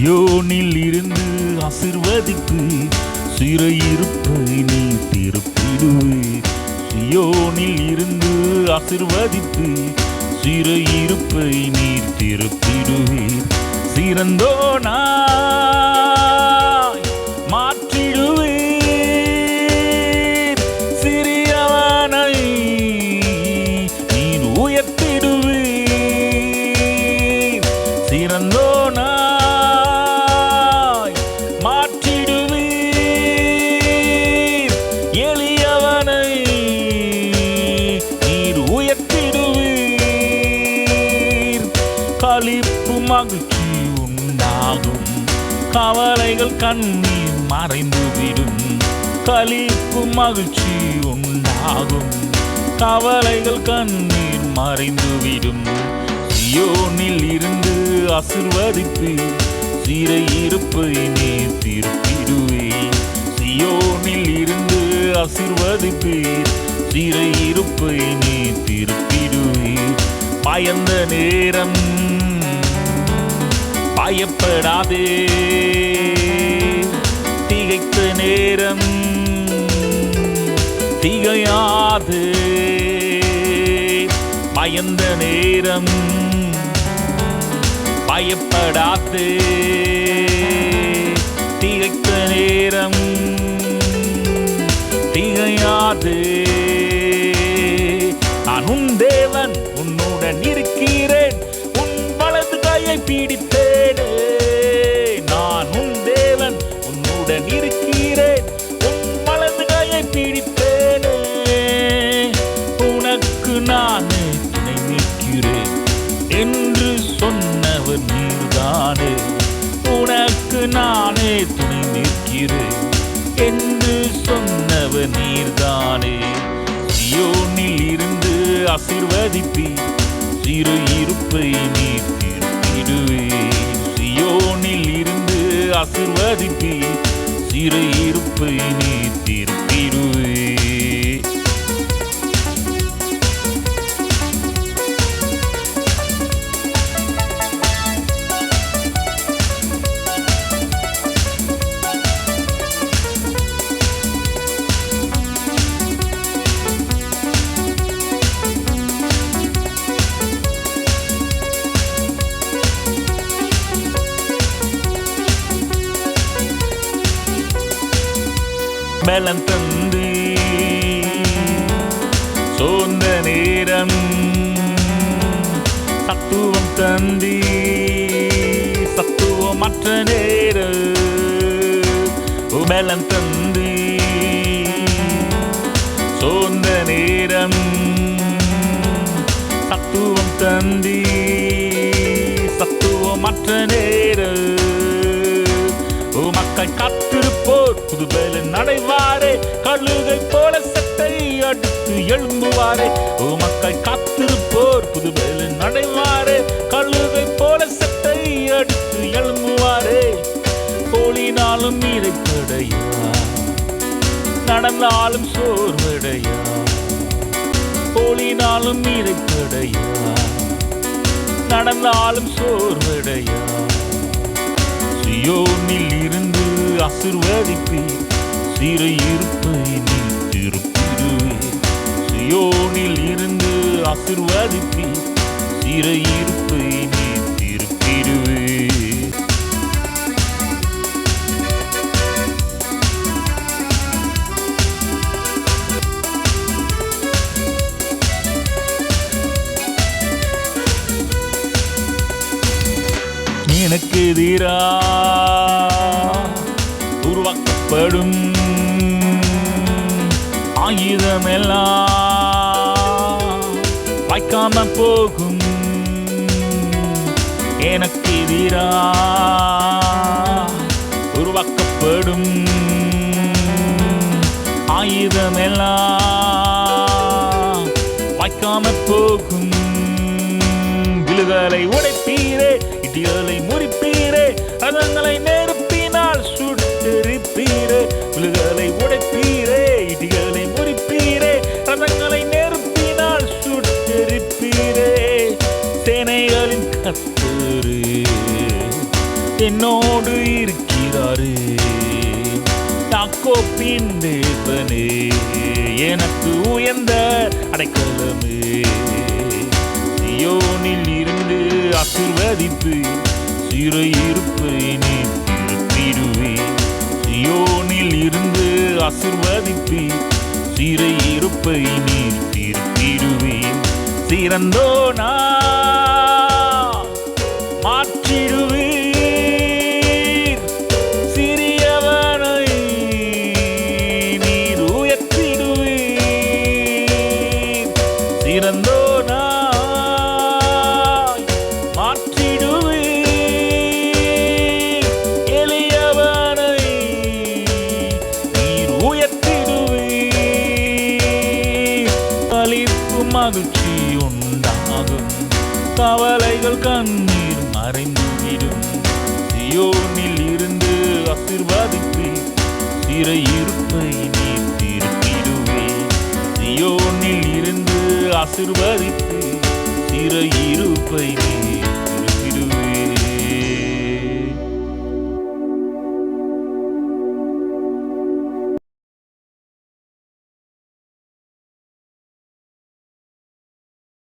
சியோனில் இருந்து ஆசிர்வதிப்பு சிறையிருப்பை நீ திருப்பிடுவே. சியோனில் இருந்து ஆசிர்வதிப்பு சிறையிருப்பை நீர் திருப்பிடுவீர் சிறந்தோனாய் மகிழ்ச்சி உண்டாகும் கவலைகள் கண்ணீர் மறைந்துவிடும் களிப்பு மகிழ்ச்சி உண்டாகும் கவலைகள் கண்ணீர் மறைந்துவிடும் சியோனில் இருந்து ஆசிர்வதிப்பு சிறையிருப்பை நீ திருப்பிடுவே. சியோனில் இருந்து ஆசிர்வதிப்பீர் சிறையிருப்பை நீ திருப்பிடுவே. பயந்த நேரம் பயப்படாதே திகைத்த நேரம் திகையாது. பயந்த நேரம் பயப்படாதே. திகைத்த நேரம் திகையாதே. இரு என்று சொன்னவர் நீர்தானே. சியோனில் இருந்து ஆசிர்வதிப்பி சிறு இருப்பை நீர் திருப்பிடுவே சியோனில் இருந்து ஆசிர்வதிப்பி சிறு இருப்பை நீர் திருப்பிடுவே பலம் தந்து சோர்ந்த நேரம் சத்துவம் தந்தி. சத்துவமற்ற நேரம் பலம் தந்து. சோர்ந்த நேரம் சத்துவம் தந்தி. சத்துவமற்ற நேரம் மக்கள் காத்திருப்போர் புதுபேல நடைவாரே கழுகை போல சட்டை அடுத்து எழும்புவாரே. ஓ மக்கள் காத்திருப்போர் புதுபேல நடைவாரே கழுகை போல சட்டை அடுத்து எழும்புவாரே. கோலினாலும் இறைப்படையா நடந்தாலும் சோர்வடையா கோலினாலும் இறைப்படையா நடந்தாலும் சோர்வடையா ஆசிர்வதிப்பீர் சிறை நீ திருப்பிடுவே சியோனில் இருந்து ஆசிர்வதிப்பீர் சிறை நீ திருப்பிடுவே எனக்கு எதிராக உருவாக்கப்படும் ஆயுதமெல்லாம் வாய்க்காம போகும். எனக்கு எதிரா உருவாக்கப்படும். ஆயுதமெல்லாம் வாய்க்காம போகும். விழுதலை உடை என்னோடு இருக்கிறாரு. யாக்கோப்பின் தேவனே எனக்கு உயர்ந்த அடைக்கலமே. சியோனில் இருந்து ஆசிர்வதிப்பு சிறையிருப்பை நீ திருப்பிடுவே சியோனில் இருந்து ஆசீர்வதித்து சிறையிருப்பை நீ திருப்பிடுவே சிறந்தோ நான் மகிழ்ச்சி உண்டாகும் கவலைகள் கண்ணீர் மறைந்துவிடும். சியோனில் இருந்து ஆசிர்வாதித்து சிறையிருப்பை நீர் திருப்பிடுவே சியோனில் இருந்து ஆசீர்வாதித்து சிறையிருப்பை நீர்